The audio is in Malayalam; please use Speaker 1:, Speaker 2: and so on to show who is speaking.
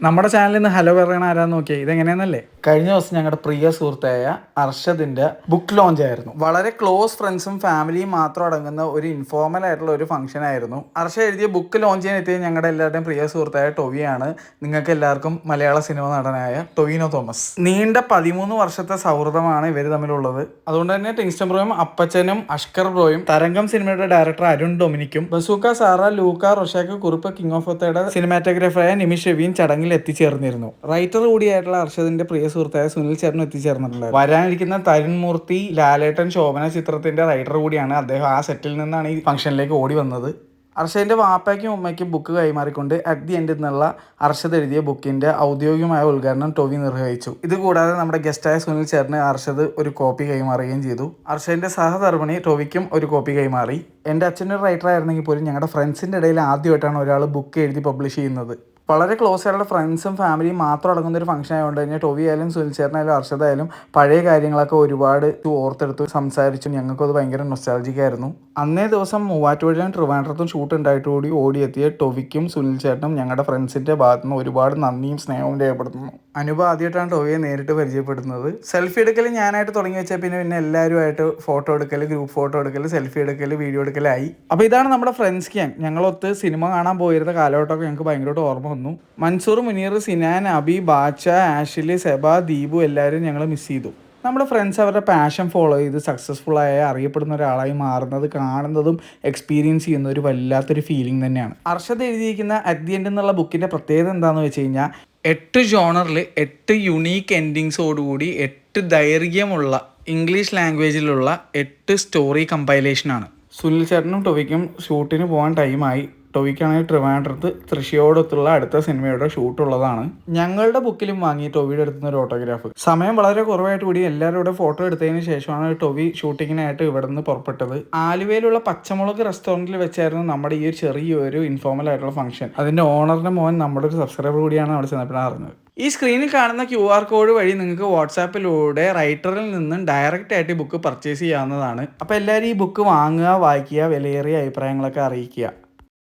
Speaker 1: നമ്മുടെ ചാനലിൽ നിന്ന് ഹലോ പറയണ ആരാന്ന് നോക്കിയേ? ഇതെങ്ങനെയാന്നല്ലേ? കഴിഞ്ഞ ദിവസം ഞങ്ങളുടെ പ്രിയ സുഹൃത്തായ അർഷദിന്റെ ബുക്ക് ലോഞ്ച് ആയിരുന്നു. വളരെ ക്ലോസ് ഫ്രണ്ട്സും ഫാമിലിയും മാത്രം അടങ്ങുന്ന ഒരു ഇൻഫോർമൽ ആയിട്ടുള്ള ഒരു ഫംഗ്ഷൻ ആയിരുന്നു. അർഷ എഴുതിയ ബുക്ക് ലോഞ്ച് ചെയ്യാൻ എത്തിയത് ഞങ്ങളുടെ എല്ലാവരുടെയും പ്രിയ സുഹൃത്തായ ടൊവിയാണ്. നിങ്ങൾക്ക് എല്ലാവർക്കും മലയാള സിനിമ നടനായ ടൊവിനോ തോമസ്. നീണ്ട പതിമൂന്ന് വർഷത്തെ സൗഹൃദമാണ് ഇവർ തമ്മിലുള്ളത്. അതുകൊണ്ട് തന്നെ ടിങ്സ്റ്റം ബ്രോയും അപ്പച്ചനും അഷ്കർ ബ്രോയും തരംഗം സിനിമയുടെ director Arun ഡൊമിനിക്കും Bazooka Sara Luca Rorschach Kurup king of ഒത്തയുടെ സിനിമാറ്റോഗ്രാഫറായ നിമിഷ് രവിയും ചടങ്ങിൽ എത്തിച്ചേർന്നിരുന്നു. റൈറ്റർ കൂടിയായിട്ടുള്ള അർഷദിന്റെ പ്രിയ സുഹൃത്തായ സുനിൽ ചേട്ടനും എത്തിച്ചേർന്നിട്ടുണ്ട് വരാനിരിക്കുന്ന തരുൺ മൂർത്തി ലാലേട്ടൻ ശോഭന ചിത്രത്തിന്റെ റൈറ്റർ കൂടിയാണ് അദ്ദേഹം ആ സെറ്റിൽ നിന്നാണ് ഈ ഫംഗ്ഷനിലേക്ക് ഓടി വന്നത്. അർഷദിന്റെ വാപ്പയ്ക്കും ഉമ്മയ്ക്കും ബുക്ക് കൈമാറിക്കൊണ്ട് അറ്റ് ദി എൻഡിൽ നിന്നുള്ള അർഷദ് എഴുതിയ ബുക്കിന്റെ ഔദ്യോഗികമായ ഉദ്ഘാടനം ടോവി നിർവഹിച്ചു. ഇത് കൂടാതെ നമ്മുടെ ഗസ്റ്റായ സുനിൽ ചേട്ടന് അർഷദ് ഒരു കോപ്പി കൈമാറുകയും ചെയ്തു. അർഷദിന്റെ സഹധർമ്മിണി ടോവിക്കും ഒരു കോപ്പി കൈമാറി. എന്റെ അച്ഛന്റെ റൈറ്റർ ആയിരുന്നെങ്കിൽ പോലും ഞങ്ങളുടെ ഫ്രണ്ട്സിന്റെ ഇടയിൽ ആദ്യമായിട്ടാണ് ഒരാൾ ബുക്ക് എഴുതി പബ്ലിഷ് ചെയ്യുന്നത്. വളരെ ക്ലോസ് ആയിട്ടുള്ള ഫ്രണ്ട്സും ഫാമിലിയും മാത്രം അടങ്ങുന്ന ഒരു ഫംഗ്ഷൻ ആയതുകൊണ്ട് തന്നെ ടോവി ആയാലും സുനിൽ ചേട്ടനായാലും അർഷദായാലും പഴയ കാര്യങ്ങളൊക്കെ ഒരുപാട് ഓർത്തെടുത്ത് സംസാരിച്ചു ഞങ്ങൾക്കും അത് ഭയങ്കര നൊസ്റ്റാൾജിക് ആയിരുന്നു. അന്നേ ദിവസം മൂവാറ്റുപുഴയിലും ട്രിവാൻഡ്രത്തും ഷൂട്ട് ഉണ്ടായിട്ട് കൂടി ഓടിയെത്തിയ ടൊവിക്കും സുനിൽ ചേട്ടനും ഞങ്ങളുടെ ഫ്രണ്ട്സിന്റെ ഭാഗത്തു നിന്ന് ഒരുപാട് നന്ദിയും സ്നേഹവും രേഖപ്പെടുത്തുന്നു. അനുഭവം ആദ്യമായിട്ടാണ് ടൊവിയെ നേരിട്ട് പരിചയപ്പെടുന്നത്. സെൽഫി എടുക്കൽ ഞാനായിട്ട് തുടങ്ങി വെച്ചാൽ പിന്നെ പിന്നെ എല്ലാവരുമായിട്ട് ഫോട്ടോ എടുക്കൽ ഗ്രൂപ്പ് ഫോട്ടോ എടുക്കൽ സെൽഫി എടുക്കൽ വീഡിയോ എടുക്കലായി അപ്പോൾ ഇതാണ് നമ്മുടെ ഫ്രണ്ട്സ് ഗ്യാങ് ഞങ്ങളൊത്ത് സിനിമ കാണാൻ പോയിരുന്ന കാലഘട്ടമൊക്കെ ഞങ്ങൾക്ക് ഭയങ്കരമായിട്ട് ഓർമ്മ വന്നു. മൻസൂർ മുനീർ സിനാൻ അബി ബാച്ച ആഷിലി സെബ ദീപു എല്ലാവരും ഞങ്ങൾ മിസ് ചെയ്തു. നമ്മുടെ ഫ്രണ്ട്സ് അവരുടെ പാഷൻ ഫോളോ ചെയ്ത് സക്സസ്ഫുൾ ആയ അറിയപ്പെടുന്ന ഒരാളായി മാറുന്നത് കാണുന്നതും എക്സ്പീരിയൻസ് ചെയ്യുന്ന ഒരു വല്ലാത്തൊരു ഫീലിംഗ് തന്നെയാണ്. അർഷദ് എഴുതിയിരിക്കുന്ന അറ്റ് ദി എൻഡ് എന്നുള്ള ബുക്കിന്റെ പ്രത്യേകത എന്താണെന്ന് വെച്ച് കഴിഞ്ഞാൽ എട്ട് ജോണറിൽ എട്ട് യുണീക്ക് എൻഡിങ്സോടുകൂടി എട്ട് ദൈർഘ്യമുള്ള ഇംഗ്ലീഷ് ലാംഗ്വേജിലുള്ള എട്ട് സ്റ്റോറി കമ്പൈലേഷനാണ് സുനിൽ ചേട്ടനും ടൊവിക്കും ഷൂട്ടിന് പോകാൻ ടൈമായി ടൊവിക്കാണെങ്കിൽ ട്രിവാൻഡ്രത്ത് തൃശ്ശിയോടത്തുള്ള അടുത്ത സിനിമയുടെ ഷൂട്ട് ഉള്ളതാണ് ഞങ്ങളുടെ ബുക്കിലും വാങ്ങി ടോവിയുടെ അടുത്തുനിന്ന് ഒരു ഓട്ടോഗ്രാഫ്. സമയം വളരെ കുറവായിട്ട് കൂടി എല്ലാവരും ഇവിടെ ഫോട്ടോ എടുത്തതിന് ശേഷമാണ് ടോവി ഷൂട്ടിങ്ങിനായിട്ട് ഇവിടെ നിന്ന് പുറപ്പെട്ടത്. ആലുവയിലുള്ള പച്ചമുളക് റെസ്റ്റോറന്റിൽ വെച്ചായിരുന്നു നമ്മുടെ ഈ ഒരു ചെറിയൊരു ഇൻഫോർമൽ ആയിട്ടുള്ള ഫംഗ്ഷൻ അതിന്റെ ഓണറിന്റെ മോൻ നമ്മുടെ ഒരു സബ്സ്ക്രൈബർ കൂടിയാണ് അവിടെ ചെന്നപ്പോഴാണ് അറിഞ്ഞത്. ഈ സ്ക്രീനിൽ കാണുന്ന ക്യു ആർ കോഡ് വഴി നിങ്ങൾക്ക് വാട്സാപ്പിലൂടെ റൈറ്ററിൽ നിന്നും ഡയറക്റ്റ് ആയിട്ട് ബുക്ക് പർച്ചേസ് ചെയ്യാവുന്നതാണ്. അപ്പോൾ എല്ലാവരും ഈ ബുക്ക് വാങ്ങുക വായിക്കുക വിലയേറിയ അഭിപ്രായങ്ങളൊക്കെ അറിയിക്കുക.